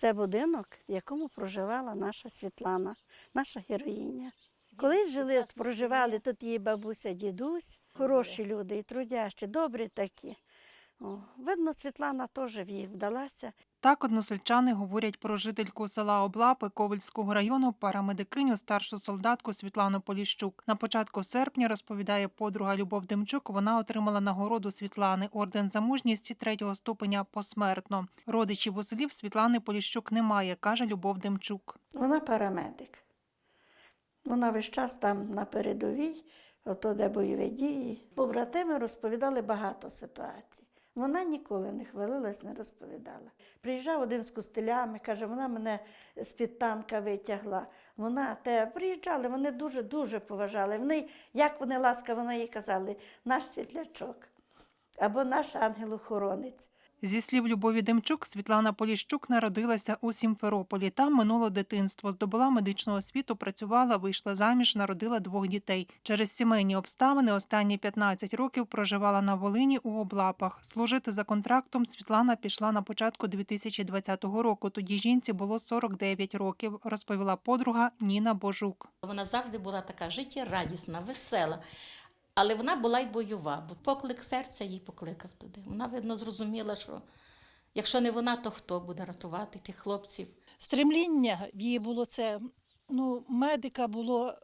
Це будинок, в якому проживала наша Світлана, наша героїня. Колись жили, от проживали тут її бабуся, дідусь, хороші люди і трудящі, добрі такі. О, видно, Світлана теж в їх вдалася. Так односельчани говорять про жительку села Облапи Ковельського району, парамедикиню, старшу солдатку Світлану Поліщук. На початку серпня розповідає подруга Любов Демчук. Вона отримала нагороду Світлани орден за мужність третього ступеня посмертно. Родичів у селі Світлани Поліщук немає, каже Любов Демчук. Вона парамедик. Вона весь час там на передовій, ото де бойові дії. Побратими розповідали багато ситуацій. Вона ніколи не хвалилась, не розповідала. Приїжджав один з костилями, каже, вона мене з-під танка витягла. Вона те приїжджали, вони дуже-дуже поважали. Вони, як вони ласка, вона їй казали, наш світлячок або наш ангел-охоронець. Зі слів Любові Демчук, Світлана Поліщук народилася у Сімферополі. Там минуло дитинство, здобула медичну освіту, працювала, вийшла заміж, народила двох дітей. Через сімейні обставини останні 15 років проживала на Волині у Облапах. Служити за контрактом Світлана пішла на початку 2020 року. Тоді жінці було 49 років, розповіла подруга Ніна Божук. Вона завжди була така життєрадісна, весела. Але вона була й бойова, бо поклик серця їй покликав туди. Вона, видно, зрозуміла, що якщо не вона, то хто буде рятувати тих хлопців. стремління в її було це. Ну, медика було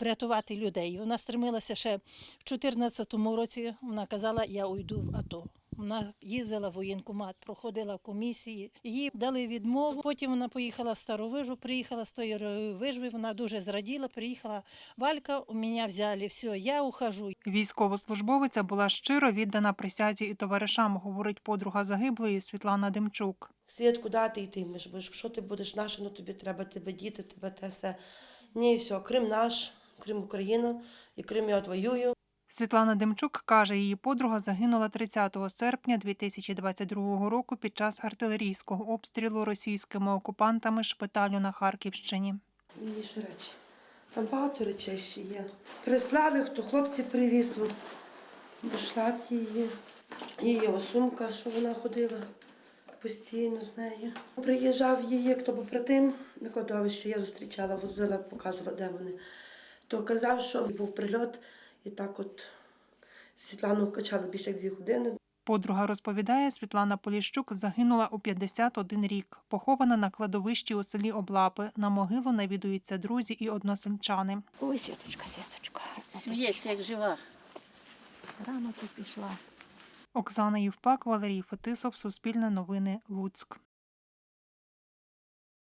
врятувати людей. Вона стремилася ще в 2014 році. Вона казала, я уйду в АТО. Вона їздила в воєнкомат, проходила комісії. Їй дали відмову. Потім вона поїхала в Старовижу, приїхала з тої вижви. Вона дуже зраділа. Приїхала Валька, у мене взяли все, я ухожу. Військовослужбовиця була щиро віддана присязі і товаришам, говорить подруга загиблої Світлана Демчук. Світ, куди ти йтимеш? Бо якщо ти будеш наше, ну тобі треба тебе діти, тебе те все. Ні, все, Крим наш, Крим Україна, і Крим я отвоюю. Світлана Демчук каже, її подруга загинула 30 серпня 2022 року під час артилерійського обстрілу російськими окупантами шпиталю на Харківщині. Її ще речі. Там багато речей ще є. Прислали, хто хлопці привіз. от, Бушлат її. Її сумка, що вона ходила постійно з нею. Приїжджав її, хто побратим на кладовище, я зустрічала, возила, показувала, де вони. То казав, що був прильот, і так от Світлану качали більше як дві години. Подруга розповідає, Світлана Поліщук загинула у 51 рік. Похована на кладовищі у селі Облапи. На могилу навідуються друзі і односельчани. Ой, Світочка, Світочка. Сміється, як жива. Рано ти пішла. Оксана Євпак, Валерій Фетисов, Суспільне новини, Луцьк.